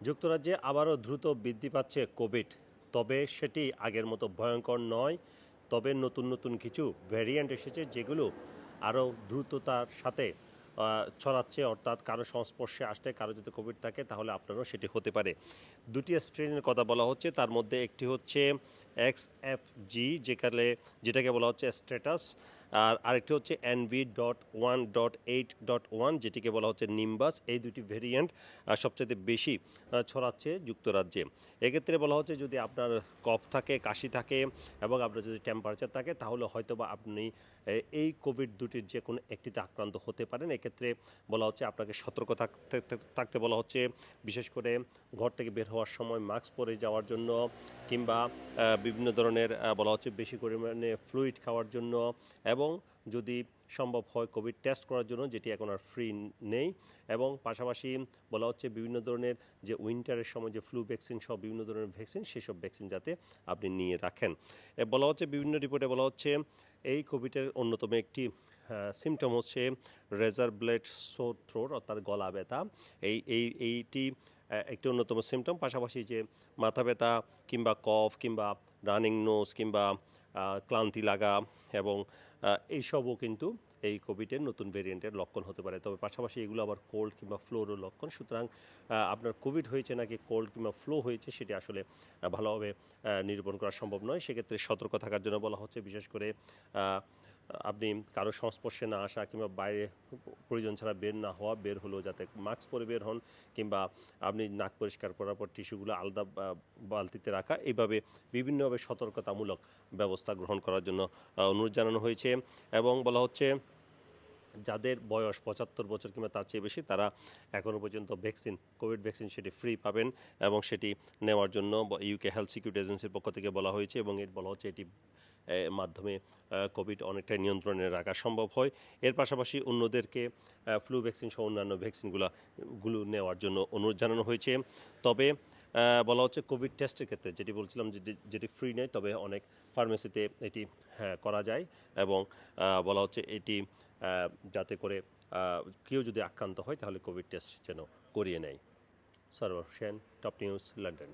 যুক্তরাজ্যে আবারও দ্রুত বৃদ্ধি পাচ্ছে কোভিড। তবে সেটি আগের মতো ভয়ঙ্কর নয়, তবে নতুন নতুন কিছু ভ্যারিয়েন্ট এসেছে যেগুলো আরও দ্রুততার সাথে ছড়াচ্ছে, অর্থাৎ কারও সংস্পর্শে আসলে কারও যদি কোভিড থাকে তাহলে আপনারও সেটি হতে পারে। দুটি স্ট্রেনের কথা বলা হচ্ছে, তার মধ্যে একটি হচ্ছে এক্স এফ জি যেখানে যেটাকে বলা হচ্ছে স্ট্যাটাস আর আরেকটি হচ্ছে NV dot one dot eight dot one যেটিকে বলা হচ্ছে নিম্বাস এই দুটি ভেরিয়েন্ট সবচেয়ে বেশি ছড়াচ্ছে যুক্তরাজ্যে। এক্ষেত্রে বলা হচ্ছে যদি আপনার কফ থাকে, কাশি থাকে এবং আপনার যদি টেম্পারেচার থাকে, তাহলে হয়তো বা আপনি এই কোভিড দুটির যে কোনো একটিতে আক্রান্ত হতে পারেন। এক্ষেত্রে বলা হচ্ছে আপনাকে সতর্ক থাকতে থাকতে বলা হচ্ছে, বিশেষ করে ঘর থেকে বের হওয়ার সময় মাস্ক পরে যাওয়ার জন্য কিংবা বিভিন্ন ধরনের বলা হচ্ছে বেশি পরিমাণে ফ্লুইড খাওয়ার জন্য এবং যদি সম্ভব হয় কোভিড টেস্ট করার জন্য, যেটি এখন আর ফ্রি নেই, এবং পাশাপাশি বলা হচ্ছে বিভিন্ন ধরনের যে উইন্টারের সময় যে ফ্লু ভ্যাকসিন সহ বিভিন্ন ধরনের ভ্যাকসিন সেসব ভ্যাকসিন যাতে আপনি নিয়ে রাখেন। বলা হচ্ছে, বিভিন্ন রিপোর্টে বলা হচ্ছে, এই কোভিডের অন্যতম একটি সিমটম হচ্ছে রেজার ব্লেড সোর থ্রোট অর্থাৎ গলা ব্যথা। এই এই, এইটি একটি অন্যতম সিমটম পাশাপাশি যে মাথা ব্যথা কিংবা কফ কিংবা রানিং নোজ কিংবা ক্লান্তি লাগা এবং এইসবও কিন্তু এই কোভিডের নতুন ভেরিয়েন্টের লক্ষণ হতে পারে। তবে পাশাপাশি এগুলো আবার কোল্ড কিংবা ফ্লোরও লক্ষণ। সুতরাং আপনার কোভিড হয়েছে নাকি কোল্ড কিংবা ফ্লো হয়েছে সেটি আসলে ভালোভাবে নিরূপণ করা সম্ভব নয়। সেক্ষেত্রে সতর্ক থাকার জন্য বলা হচ্ছে, বিশেষ করে আপনি কারও সংস্পর্শে না আসা কিংবা বাইরে প্রয়োজন ছাড়া বের না হওয়া, বের হলেও যাতে মাস্ক পরে বের হন কিংবা আপনি নাক পরিষ্কার করার পর টিস্যুগুলো আলাদা বালতিতে রাখা, এইভাবে বিভিন্নভাবে সতর্কতামূলক ব্যবস্থা গ্রহণ করার জন্য অনুরোধ জানানো হয়েছে এবং বলা হচ্ছে যাদের বয়স পঁচাত্তর বছর কিংবা তার চেয়ে বেশি, তারা এখনও পর্যন্ত ভ্যাকসিন, কোভিড ভ্যাকসিন সেটি ফ্রি পাবেন এবং সেটি নেওয়ার জন্য ইউকে হেলথ সিকিউরিটি এজেন্সির পক্ষ থেকে বলা হয়েছে এবং এর বলা হচ্ছে এটি মাধ্যমে কোভিড অনেকটাই নিয়ন্ত্রণে রাখা সম্ভব হয়। এর পাশাপাশি অন্যদেরকে ফ্লু ভ্যাকসিন সহ অন্যান্য ভ্যাকসিনগুলো গুলো নেওয়ার জন্য অনুরোধ জানানো হয়েছে। তবে বলা হচ্ছে কোভিড টেস্টের ক্ষেত্রে যেটি বলছিলাম যেটি ফ্রি নেই তবে অনেক ফার্মেসিতে এটি হ্যাঁ, করা যায় এবং বলা হচ্ছে এটি যাতে করে কেউ যদি আক্রান্ত হয় তাহলে কোভিড টেস্ট যেন করিয়ে নেয়। Sourav Sen top news London